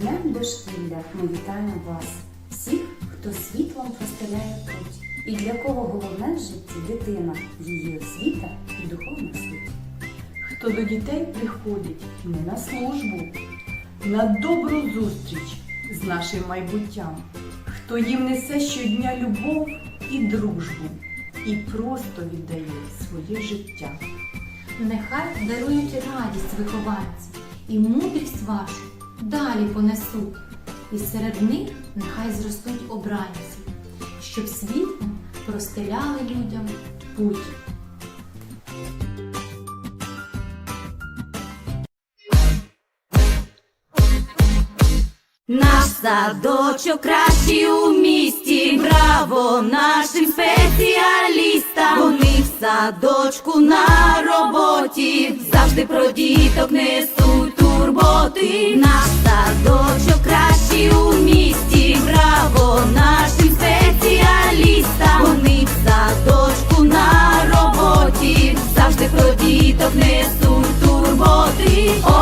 Днем дошкілля ми вітаємо вас, всіх, хто світлом простеляє путь, і для кого головне в житті дитина, її освіта і духовна суть. Хто до дітей приходить не на службу, на добру зустріч з нашим майбуттям, хто їм несе щодня любов і дружбу, і просто віддає своє життя. Нехай дарують радість вихованці і мудрість вашу далі понесуть. І серед них нехай зростуть обранці, щоб світлом простеляли людям путь. Наш садочок кращий у місті, браво нашим спеціалістам. Вони в садочку на роботі, завжди про діток несуть турботи.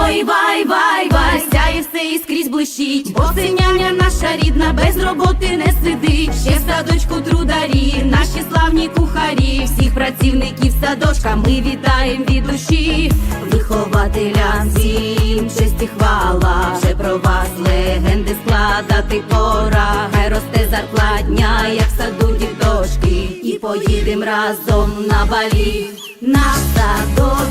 Ой, вай, вай, вай, сяє все і скрізь блищить, бо це няня наша рідна, без роботи не сидить. Ще в садочку трударі, наші славні кухарі, всіх працівників садочка ми вітаємо від душі. Вихователям всім честь і хвала, вже про вас легенди складати пора. Хай росте зарплатня, як в саду діточки, і поїдем разом на балі. Наш садочок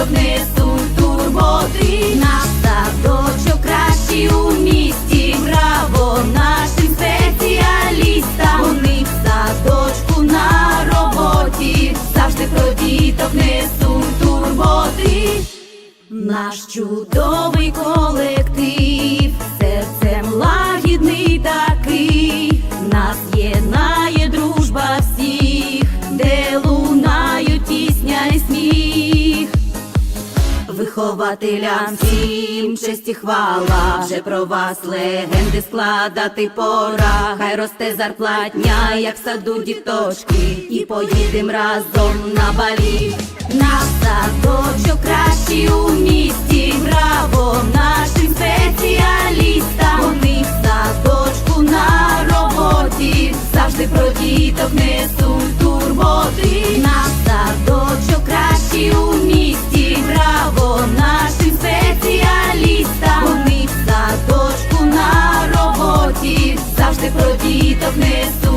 діток несуть турботи. Наш садочок кращий у місті, браво нашим спеціалістам. Вони в садочку на роботі, завжди про діток несуть турботи. Наш чудовий колектив, серцем лагідний такий, вихователям, всім честь і хвала, вже про вас легенди складати пора, хай росте зарплатня, як саду діточки, і поїдем разом на балі. Наш садочок кращі у місті, браво нашим спеціалістам, Вони в садочку на роботі, завжди про діток несуть турботи, Наш садочок кращі у місті квіток не сто.